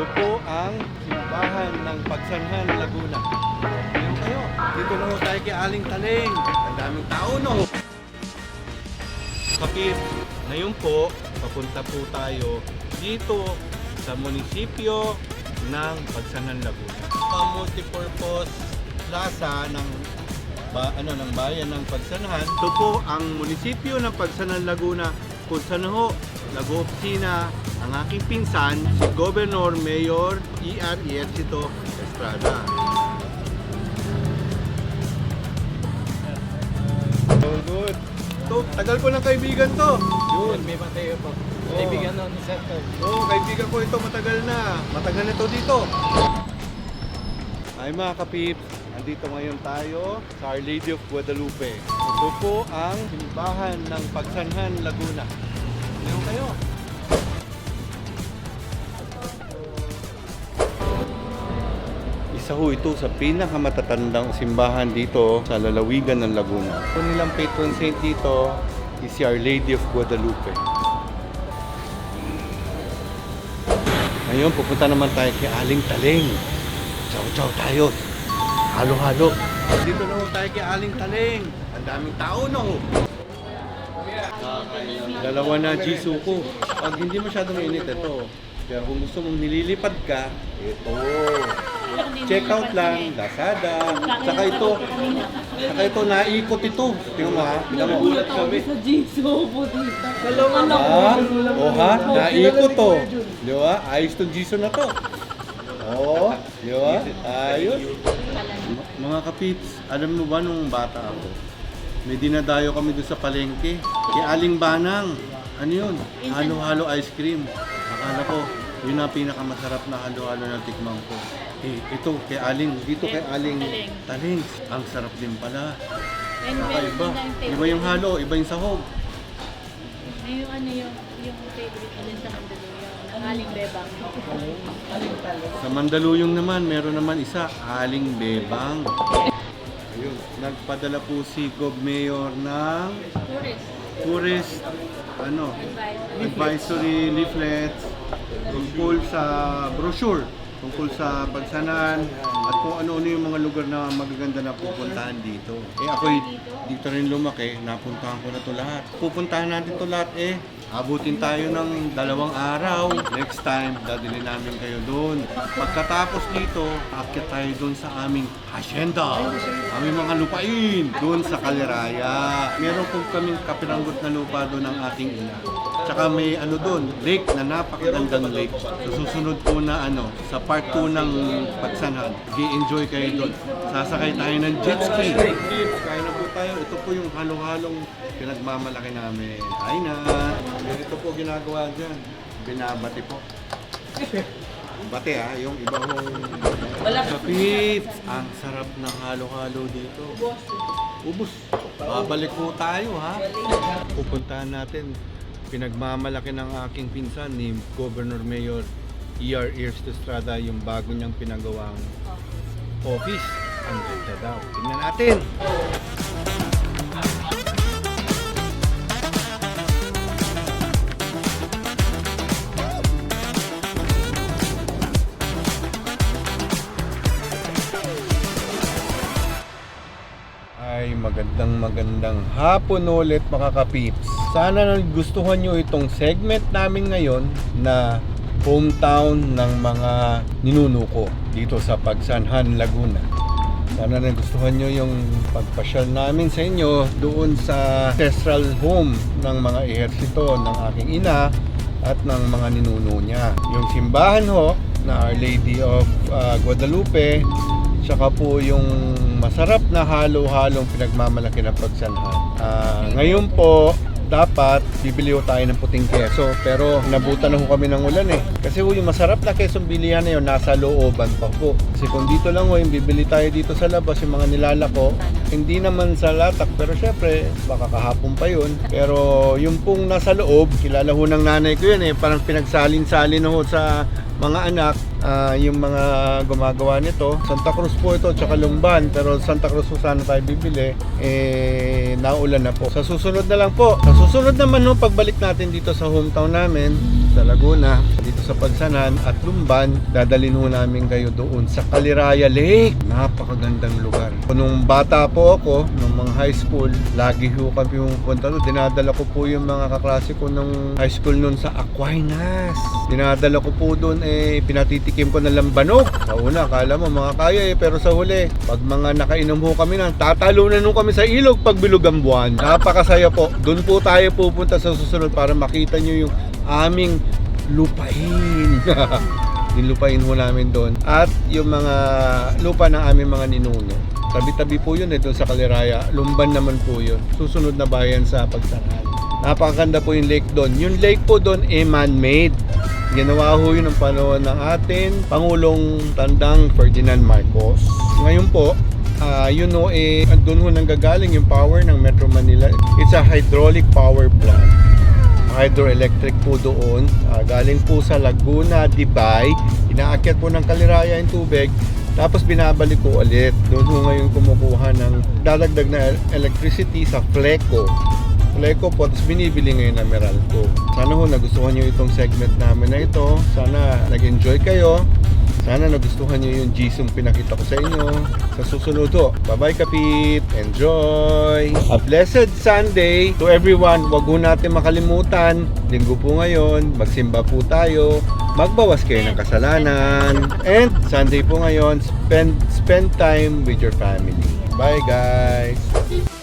Ito po ang simbahan ng Pagsanhan, Laguna. Ngayon kayo, dito na tayo kay Aling Taling. Ang daming tao no. Kapit, ngayon po, papunta po tayo dito sa munisipyo ng Pagsanhan, Laguna. Ang multipurpose plaza ng ba, ano ng bayan ng Pagsanhan. Ito po ang munisipyo ng Pagsanhan, Laguna kung saan ho nag-opisina ang aking pinsan, si Governor Mayor E.R. Ejercito Estrada. So good. To, tagal ko ng kaibigan to. Yun. May Mateo po. Oo. Kaibigan nun ni Sir. Oo, kaibigan ko ito matagal na. Matagal na ito dito. Ay mga kapips, andito ngayon tayo sa Our Lady of Guadalupe. Ito po ang simbahan ng Pagsanhan, Laguna. Kayo. Isa ho ito sa pinakamatatandang simbahan dito sa lalawigan ng Laguna. Ito nilang patron saint dito is si Our Lady of Guadalupe. Ngayon, pupunta naman tayo kay Aling Taling. Chow-chow tayo. Halo-halo. Dito na tayo kay Aling Taling. Ang daming tao na ho. Dalawa na Jisoo ko. Pag hindi masyadong mainit, ito. Kaya kung gusto mong nililipad ka, ito. Check out lang, Lazada. Saka ito, saka ito, naikot ito. Tingnan mo ha, tingnan mo. Nagulat kami sa Jisoo po dito. Ha? O ha? Naikot to. Di ba? Ayos tong Jason na to. Oo. Di ba? Ayos. Mga kapips, alam mo ba nung bata ako, may dinadayo kami doon sa palengke. Kay Aling Banang. Ano yun? Halo-halo ice cream. Akala ko, yun ang pinakamasarap na halo-halo na tikman ko. Eh, ito, kay Aling, dito kay Aling Taling. Ang sarap din pala. And meron Kakaiba. din Iba yung halo, iba yung sahog. Ay, yung ano yung, yung favorite ko din sa Mandaluyong, ng Aling Bebang. Sa Mandaluyong naman, meron naman isa, Aling Bebang. Ayun, nagpadala po si Gov Mayor ng Tourist. tourist ano, Advisory. leaflets tungkol sa brochure tungkol sa pagsanan at kung ano-ano yung mga lugar na magaganda na pupuntahan dito. Eh ako dito rin lumaki, napuntahan ko na to lahat. Pupuntahan natin to lahat eh. Abutin tayo ng dalawang araw. Next time, dadali namin kayo doon. Pagkatapos dito, akit tayo doon sa aming hacienda. Aming mga lupain doon sa Kaliraya. Meron po kaming kapiranggot na lupa doon ng ating ina. Tsaka may ano doon, lake na napakagandang lake. So susunod po na ano, sa part 2 ng Pagsanhan, enjoy kayo doon. Sasakay tayo ng jet ski. Kaya na po tayo. Ito po yung halo-halong pinagmamalaki namin. Ay na! Ganito po ginagawa dyan. Binabati po. Bate ah, yung iba hong kapit. Ang sarap ng halo-halo dito. Ubus. Babalik po tayo ha. Pupuntahan natin. Pinagmamalaki ng aking pinsan ni Governor Mayor E.R. Ernesto Estrada yung bago niyang pinagawang office. Ang ganda daw. Tingnan natin. Ay, magandang magandang hapon ulit mga kapips. Sana nagustuhan nyo itong segment namin ngayon na hometown ng mga ninuno ko dito sa Pagsanhan, Laguna. Sana nagustuhan nyo yung pagpasyal namin sa inyo doon sa ancestral home ng mga ehersito ng aking ina at ng mga ninuno niya. Yung simbahan ho na Our Lady of ah, Guadalupe Tsaka po yung masarap na halo-halong pinagmamalaki ng pagsanhan. Ah, ngayon po, dapat bibili tayo ng puting keso pero nabutan na ho kami ng ulan eh. Kasi ho, yung masarap na kesong bilihan na yun nasa looban pa po. Kasi kung dito lang ho, yung bibili tayo dito sa labas yung mga nilalako, hindi naman sa latak pero syempre baka kahapon pa yun. Pero yung pong nasa loob, kilala ho ng nanay ko yun eh, parang pinagsalin-salin ho sa mga anak, ah, yung mga gumagawa nito. Santa Cruz po ito, tsaka Lumban. Pero Santa Cruz po sana tayo bibili. Eh, naulan na po. Sa susunod na lang po. Sa susunod naman no, pagbalik natin dito sa hometown namin, sa Laguna, sa sa Pagsanan at Lumban, dadalhin ho namin kayo doon sa Kaliraya Lake. Napakagandang lugar. Nung bata po ako, nung mga high school, lagi ho kami pumunta doon. Dinadala ko po yung mga kaklase ko nung high school noon sa Aquinas. Dinadala ko po doon eh, pinatitikim ko ng lambanog. Sa una, akala mo mga kaya eh, pero sa huli, pag mga nakainom ho kami na, tatalunan ho kami sa ilog pag bilog buwan. Napakasaya po. Doon po tayo pupunta sa susunod para makita nyo yung aming lupain. yung lupain ho namin doon. At yung mga lupa ng aming mga ninuno. Tabi-tabi po yun eh doon sa Kaliraya. Lumban naman po yun. Susunod na bayan sa Pagsangan. Napakaganda po yung lake doon. Yung lake po doon eh man-made. Ginawa ho yun ng panahon ng atin Pangulong Tandang Ferdinand Marcos. Ngayon po, ah yun ho eh, doon ho nanggagaling yung power ng Metro Manila. It's a hydraulic power plant hydroelectric po doon. Ah, galing po sa Laguna, Dibay. Inaakyat po ng Kaliraya yung tubig. Tapos binabalik ko ulit. Doon po ngayon kumukuha ng dadagdag na electricity sa Fleco. Fleco po, tapos binibili ngayon ng Meralco. Sana ho nagustuhan nyo itong segment namin na ito. Sana nag-enjoy kayo. Sana nagustuhan nyo yung Jisung pinakita ko sa inyo. Sa susunod ho, bye-bye kapit! Enjoy! A blessed Sunday to everyone. Huwag ho natin makalimutan. Linggo po ngayon, magsimba po tayo. Magbawas kayo ng kasalanan. And Sunday po ngayon, spend, spend time with your family. Bye guys!